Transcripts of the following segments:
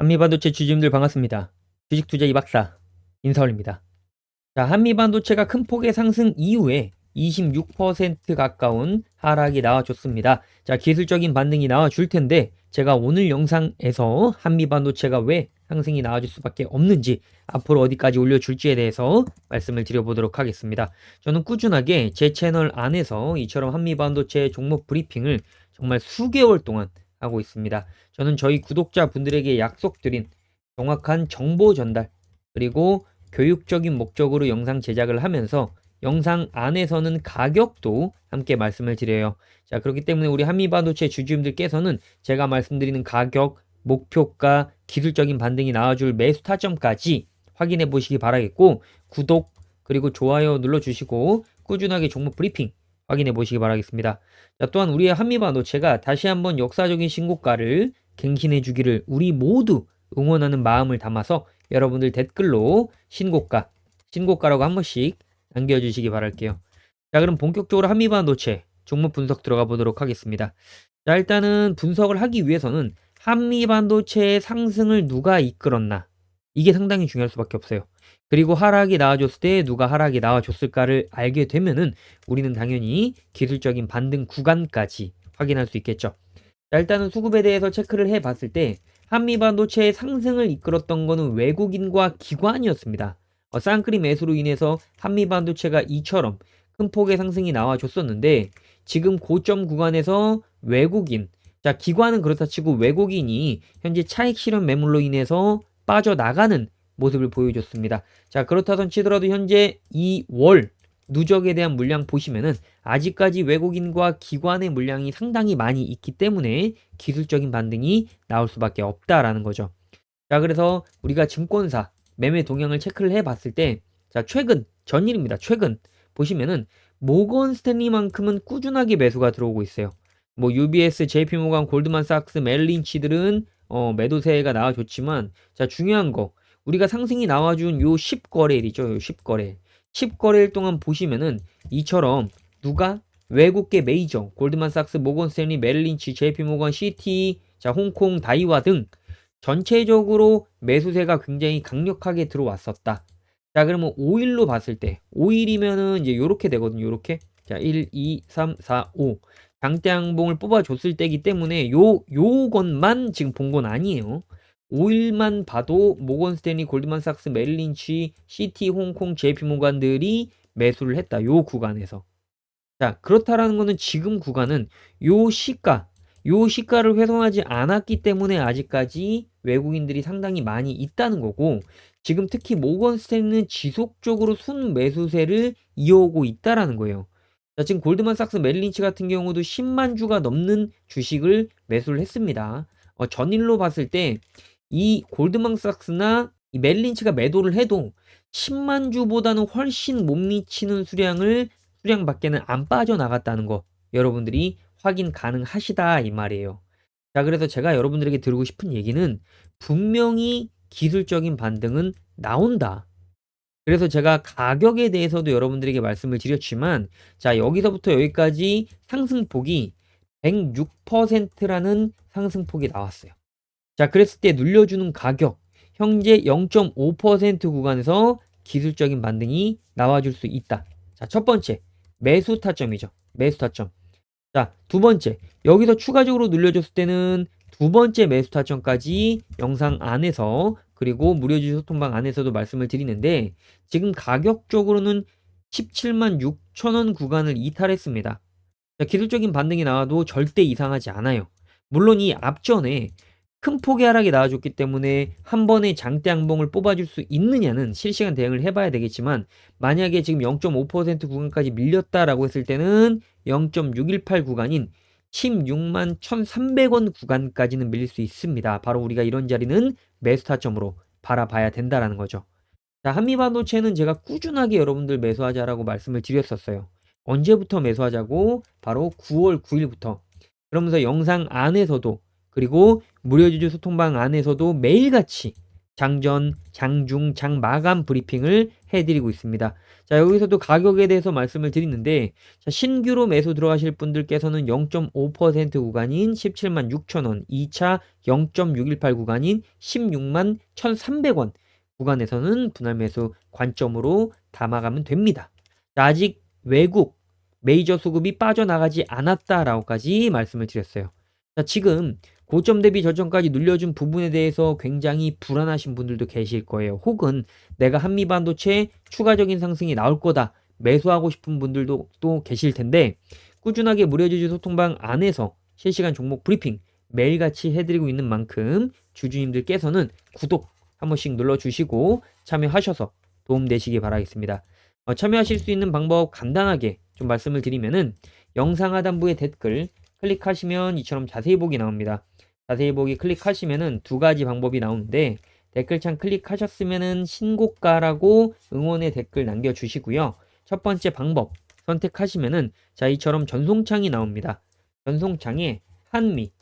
한미반도체 주주님들 반갑습니다. 주식투자 이박사 인사올입니다. 자, 한미반도체가 큰 폭의 상승 이후에 26% 가까운 하락이 나와줬습니다. 자, 기술적인 반등이 나와줄 텐데 제가 오늘 영상에서 한미반도체가 왜 상승이 나와줄 수밖에 없는지 앞으로 어디까지 올려줄지에 대해서 말씀을 드려보도록 하겠습니다. 저는 꾸준하게 제 채널 안에서 이처럼 한미반도체 종목 브리핑을 정말 수개월 동안 하고 있습니다. 저는 저희 구독자 분들에게 약속드린 정확한 정보 전달 그리고 교육적인 목적으로 영상 제작을 하면서 영상 안에서는 가격도 함께 말씀을 드려요. 자, 그렇기 때문에 우리 한미반도체 주주님들께서는 제가 말씀드리는 가격, 목표가, 기술적인 반등이 나와줄 매수 타점까지 확인해 보시기 바라겠고, 구독, 그리고 좋아요 눌러주시고, 꾸준하게 종목 브리핑 확인해 보시기 바라겠습니다. 자, 또한 우리의 한미 반도체가 다시 한번 역사적인 신고가를 갱신해 주기를 우리 모두 응원하는 마음을 담아서 여러분들 댓글로 신고가, 신고가라고 한 번씩 남겨주시기 바랄게요. 자, 그럼 본격적으로 한미 반도체 종목 분석 들어가 보도록 하겠습니다. 자, 일단은 분석을 하기 위해서는 한미 반도체의 상승을 누가 이끌었나? 이게 상당히 중요할 수밖에 없어요. 그리고 하락이 나와줬을 때 누가 하락이 나와줬을까를 알게 되면은 우리는 당연히 기술적인 반등 구간까지 확인할 수 있겠죠. 자, 일단은 수급에 대해서 체크를 해 봤을 때 한미 반도체의 상승을 이끌었던 거는 외국인과 기관이었습니다. 어, 쌍크림 매수로 인해서 한미 반도체가 이처럼 큰 폭의 상승이 나와줬었는데 지금 고점 구간에서 외국인 자 기관은 그렇다 치고 외국인이 현재 차익 실현 매물로 인해서 빠져나가는 모습을 보여줬습니다. 자 그렇다던 치더라도 현재 이월 누적에 대한 물량 보시면은 아직까지 외국인과 기관의 물량이 상당히 많이 있기 때문에 기술적인 반등이 나올 수밖에 없다라는 거죠. 자 그래서 우리가 증권사 매매 동향을 체크를 해 봤을 때, 자, 최근, 전일입니다. 최근. 보시면은, 모건 스탠리만큼은 꾸준하게 매수가 들어오고 있어요. 뭐, UBS, JP모간, 골드만삭스, 멜린치들은, 어, 매도세가 나와줬지만, 자, 중요한 거. 우리가 상승이 나와준 요 10거래일이죠. 요 10거래. 10거래일 동안 보시면은, 이처럼, 누가? 외국계 메이저, 골드만삭스, 모건 스탠리, 멜린치, JP모건, CT, 자, 홍콩, 다이와 등, 전체적으로 매수세가 굉장히 강력하게 들어왔었다. 자, 그러면 5일로 봤을 때, 5일이면은 이제 요렇게 되거든요. 요렇게. 자, 1, 2, 3, 4, 5. 장대 항봉을 뽑아줬을 때기 때문에 요, 요것만 지금 본 건 아니에요. 5일만 봐도 모건 스탠리, 골드만삭스, 멜린치, 시티, 홍콩, JP 모간들이 매수를 했다. 요 구간에서. 자, 그렇다라는 거는 지금 구간은 요 시가, 요 시가를 훼손하지 않았기 때문에 아직까지 외국인들이 상당히 많이 있다는 거고 지금 특히 모건 스탠리는 지속적으로 순 매수세를 이어오고 있다라는 거예요. 자, 지금 골드만삭스 멜린치 같은 경우도 10만 주가 넘는 주식을 매수를 했습니다. 어, 전일로 봤을 때 이 골드만삭스나 이 멜린치가 매도를 해도 10만 주보다는 훨씬 못 미치는 수량을 수량 밖에는 안 빠져나갔다는 거 여러분들이 확인 가능하시다 이 말이에요. 자, 그래서 제가 여러분들에게 드리고 싶은 얘기는 분명히 기술적인 반등은 나온다. 그래서 제가 가격에 대해서도 여러분들에게 말씀을 드렸지만, 자, 여기서부터 여기까지 상승폭이 106%라는 상승폭이 나왔어요. 자, 그랬을 때 눌려주는 가격, 현재 0.5% 구간에서 기술적인 반등이 나와줄 수 있다. 자, 첫 번째, 매수 타점이죠. 매수 타점. 자, 두 번째. 여기서 추가적으로 눌려줬을 때는 두 번째 매수 타점까지 영상 안에서 그리고 무료주식 소통방 안에서도 말씀을 드리는데 지금 가격적으로는 17만 6천 원 구간을 이탈했습니다. 자, 기술적인 반등이 나와도 절대 이상하지 않아요. 물론 이 앞전에 큰 폭의 하락이 나와줬기 때문에 한 번에 장대 항봉을 뽑아줄 수 있느냐는 실시간 대응을 해봐야 되겠지만 만약에 지금 0.5% 구간까지 밀렸다라고 했을 때는 0.618 구간인 16만 1,300원 구간까지는 밀릴 수 있습니다. 바로 우리가 이런 자리는 매수 타점으로 바라봐야 된다라는 거죠. 자, 한미반도체는 제가 꾸준하게 여러분들 매수하자라고 말씀을 드렸었어요. 언제부터 매수하자고? 바로 9월 9일부터. 그러면서 영상 안에서도 그리고 무료 주주 소통방 안에서도 매일같이 장전, 장중, 장마감 브리핑을 해드리고 있습니다. 자, 여기서도 가격에 대해서 말씀을 드리는데, 자, 신규로 매수 들어가실 분들께서는 0.5% 구간인 17만 6천원, 2차 0.618 구간인 16만 1,300원 구간에서는 분할 매수 관점으로 담아가면 됩니다. 자, 아직 외국 메이저 수급이 빠져나가지 않았다라고까지 말씀을 드렸어요. 자, 지금 고점 대비 저점까지 눌려준 부분에 대해서 굉장히 불안하신 분들도 계실 거예요. 혹은 내가 한미 반도체 추가적인 상승이 나올 거다. 매수하고 싶은 분들도 또 계실 텐데 꾸준하게 무료주주 소통방 안에서 실시간 종목 브리핑 매일같이 해드리고 있는 만큼 주주님들께서는 구독 한 번씩 눌러주시고 참여하셔서 도움 되시기 바라겠습니다. 어, 참여하실 수 있는 방법 간단하게 좀 말씀을 드리면은 영상 하단부의 댓글 클릭하시면 이처럼 자세히 보기 나옵니다. 자세히 보기 클릭하시면은 두 가지 방법이 나오는데 댓글창 클릭하셨으면은 신고가라고 응원의 댓글 남겨주시고요. 첫 번째 방법 선택하시면은 자 이처럼 전송창이 나옵니다. 전송창에 한미,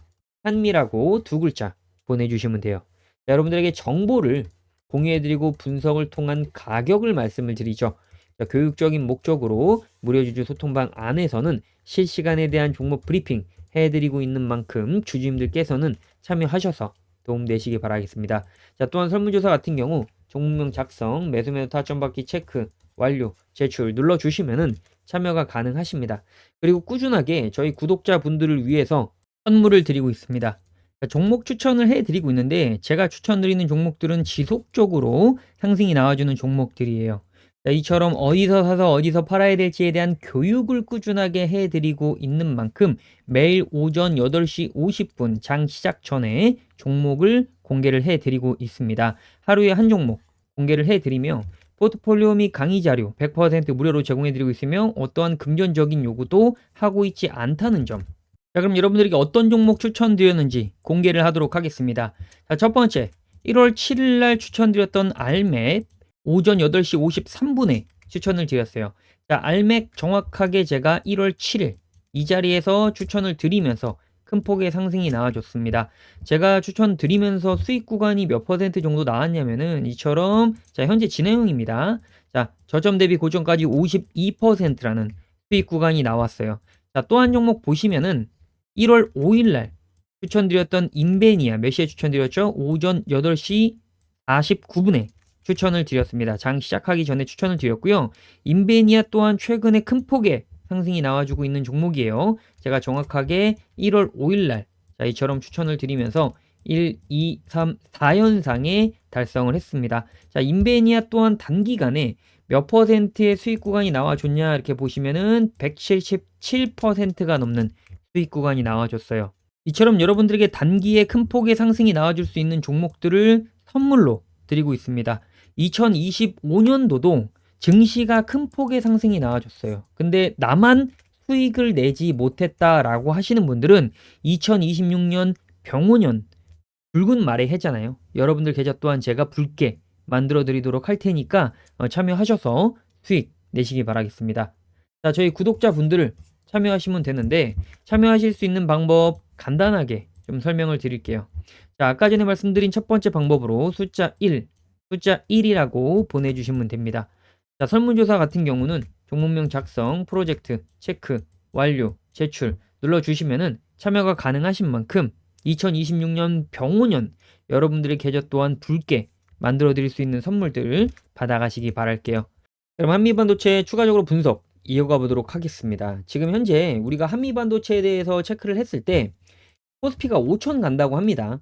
한미라고 두 글자 보내주시면 돼요. 자, 여러분들에게 정보를 공유해드리고 분석을 통한 가격을 말씀을 드리죠. 자, 교육적인 목적으로 무료주주 소통방 안에서는 실시간에 대한 종목 브리핑 해드리고 있는 만큼 주주님들께서는 참여하셔서 도움되시기 바라겠습니다. 자, 또한 설문조사 같은 경우 종목명 작성, 매수매도 타점 받기 체크, 완료, 제출 눌러주시면은 참여가 가능하십니다. 그리고 꾸준하게 저희 구독자분들을 위해서 선물을 드리고 있습니다. 자, 종목 추천을 해드리고 있는데 제가 추천드리는 종목들은 지속적으로 상승이 나와주는 종목들이에요. 자, 이처럼 어디서 사서 어디서 팔아야 될지에 대한 교육을 꾸준하게 해드리고 있는 만큼 매일 오전 8시 50분 장 시작 전에 종목을 공개를 해드리고 있습니다. 하루에 한 종목 공개를 해드리며 포트폴리오 및 강의 자료 100% 무료로 제공해드리고 있으며 어떠한 금전적인 요구도 하고 있지 않다는 점. 자, 그럼 여러분들에게 어떤 종목 추천드렸는지 공개를 하도록 하겠습니다. 자, 첫 번째, 1월 7일 날 추천드렸던 알맥 오전 8시 53분에 추천을 드렸어요. 자, 알맥 정확하게 제가 1월 7일 이 자리에서 추천을 드리면서 큰 폭의 상승이 나와줬습니다. 제가 추천드리면서 수익 구간이 몇 퍼센트 정도 나왔냐면은 이처럼 자 현재 진행형입니다. 자 저점 대비 고점까지 52%라는 수익 구간이 나왔어요. 자 또 한 종목 보시면은 1월 5일 날 추천드렸던 인베니아 몇 시에 추천드렸죠? 오전 8시 49분에 추천을 드렸습니다. 장 시작하기 전에 추천을 드렸고요. 인베니아 또한 최근에 큰 폭의 상승이 나와주고 있는 종목이에요. 제가 정확하게 1월 5일날 자 이처럼 추천을 드리면서 1, 2, 3, 4연상에 달성을 했습니다. 자 인베니아 또한 단기간에 몇 퍼센트의 수익 구간이 나와줬냐 이렇게 보시면은 177%가 넘는 수익 구간이 나와줬어요. 이처럼 여러분들에게 단기에 큰 폭의 상승이 나와줄 수 있는 종목들을 선물로 드리고 있습니다. 2025년도도 증시가 큰 폭의 상승이 나와줬어요. 근데 나만 수익을 내지 못했다라고 하시는 분들은 2026년 병원년 붉은 말의 해잖아요. 여러분들 계좌 또한 제가 붉게 만들어 드리도록 할 테니까 어, 참여하셔서 수익 내시기 바라겠습니다. 자, 저희 구독자분들을 참여하시면 되는데 참여하실 수 있는 방법 간단하게 좀 설명을 드릴게요. 자, 아까 전에 말씀드린 첫 번째 방법으로 숫자 1, 숫자 1이라고 보내주시면 됩니다. 자, 설문조사 같은 경우는 종목명 작성, 프로젝트, 체크, 완료, 제출 눌러주시면은 참여가 가능하신 만큼 2026년 병오년 여러분들의 계좌 또한 붉게 만들어 드릴 수 있는 선물들을 받아가시기 바랄게요. 그럼 한미반도체 추가적으로 분석 이어가 보도록 하겠습니다. 지금 현재 우리가 한미반도체에 대해서 체크를 했을 때 코스피가 5천 간다고 합니다.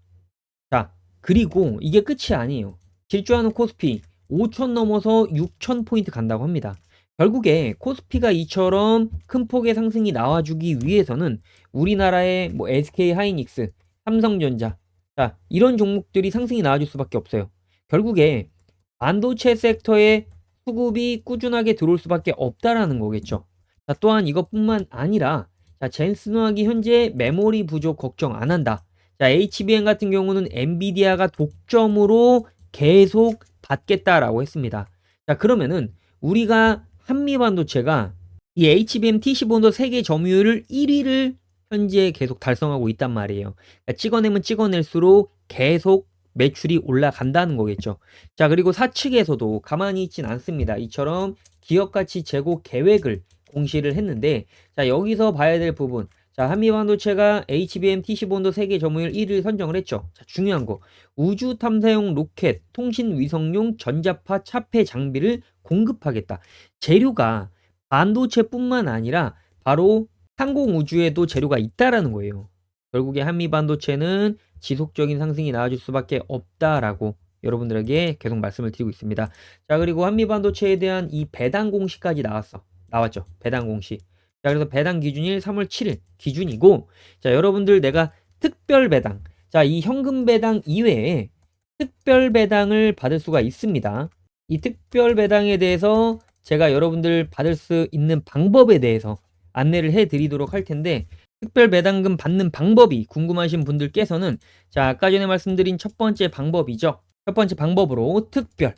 자, 그리고 이게 끝이 아니에요. 질주하는 코스피 5천 넘어서 6천 포인트 간다고 합니다. 결국에 코스피가 이처럼 큰 폭의 상승이 나와주기 위해서는 우리나라의 뭐 SK 하이닉스, 삼성전자, 자 이런 종목들이 상승이 나와줄 수밖에 없어요. 결국에 반도체 섹터에 수급이 꾸준하게 들어올 수밖에 없다라는 거겠죠. 자, 또한 이것뿐만 아니라 자, 젠스노하기 현재 메모리 부족 걱정 안 한다. 자, HBM 같은 경우는 엔비디아가 독점으로 계속 받겠다라고 했습니다. 자, 그러면은 우리가 한미 반도체가 이 HBM TC 본도 세계 점유율을 1위를 현재 계속 달성하고 있단 말이에요. 그러니까 찍어내면 찍어낼수록 계속 매출이 올라간다는 거겠죠. 자, 그리고 사측에서도 가만히 있진 않습니다. 이처럼 기업 가치 제고 계획을 공시를 했는데 자, 여기서 봐야 될 부분. 자, 한미 반도체가 HBM TC본도 세계 점유율 1위를 선정을 했죠. 자, 중요한 거. 우주 탐사용 로켓, 통신 위성용 전자파 차폐 장비를 공급하겠다. 재료가 반도체뿐만 아니라 바로 항공 우주에도 재료가 있다라는 거예요. 결국에 한미 반도체는 지속적인 상승이 나와줄 수밖에 없다라고 여러분들에게 계속 말씀을 드리고 있습니다. 자, 그리고 한미 반도체에 대한 이 배당 공시까지 나왔어. 나왔죠. 배당 공시. 자, 그래서 배당 기준일 3월 7일 기준이고, 자, 여러분들 내가 특별 배당. 자, 이 현금 배당 이외에 특별 배당을 받을 수가 있습니다. 이 특별 배당에 대해서 제가 여러분들 받을 수 있는 방법에 대해서 안내를 해 드리도록 할 텐데, 특별 배당금 받는 방법이 궁금하신 분들께서는 자, 아까 전에 말씀드린 첫 번째 방법이죠. 첫 번째 방법으로 특별.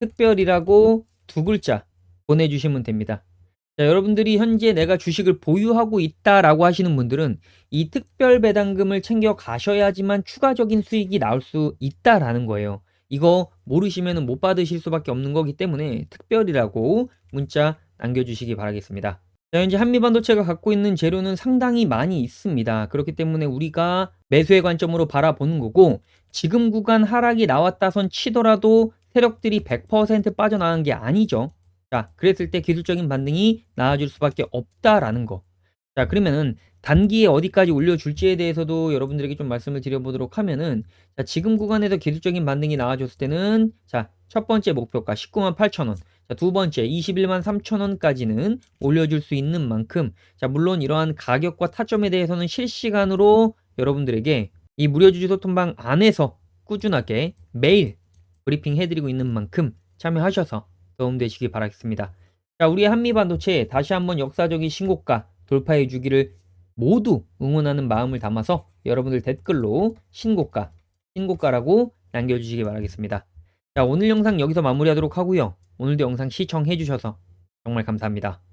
특별이라고 두 글자 보내주시면 됩니다. 자, 여러분들이 현재 내가 주식을 보유하고 있다라고 하시는 분들은 이 특별 배당금을 챙겨 가셔야지만 추가적인 수익이 나올 수 있다라는 거예요. 이거 모르시면 못 받으실 수밖에 없는 거기 때문에 특별이라고 문자 남겨주시기 바라겠습니다. 자, 현재 한미반도체가 갖고 있는 재료는 상당히 많이 있습니다. 그렇기 때문에 우리가 매수의 관점으로 바라보는 거고, 지금 구간 하락이 나왔다 손 치더라도 세력들이 100% 빠져나간 게 아니죠. 자, 그랬을 때 기술적인 반등이 나와줄 수밖에 없다라는 거. 자, 그러면은 단기에 어디까지 올려줄지에 대해서도 여러분들에게 좀 말씀을 드려보도록 하면은, 자, 지금 구간에서 기술적인 반등이 나와줬을 때는, 자, 첫 번째 목표가 19만 8천 원. 자, 두 번째 21만 3천 원까지는 올려줄 수 있는 만큼 자, 물론 이러한 가격과 타점에 대해서는 실시간으로 여러분들에게 이 무료주주 소통방 안에서 꾸준하게 매일 브리핑 해드리고 있는 만큼 참여하셔서 도움되시기 바라겠습니다. 자, 우리 한미 반도체 다시 한번 역사적인 신고가 돌파해 주기를 모두 응원하는 마음을 담아서 여러분들 댓글로 신고가, 신고가라고 남겨주시기 바라겠습니다. 자, 오늘 영상 여기서 마무리하도록 하고요. 오늘도 영상 시청해 주셔서 정말 감사합니다.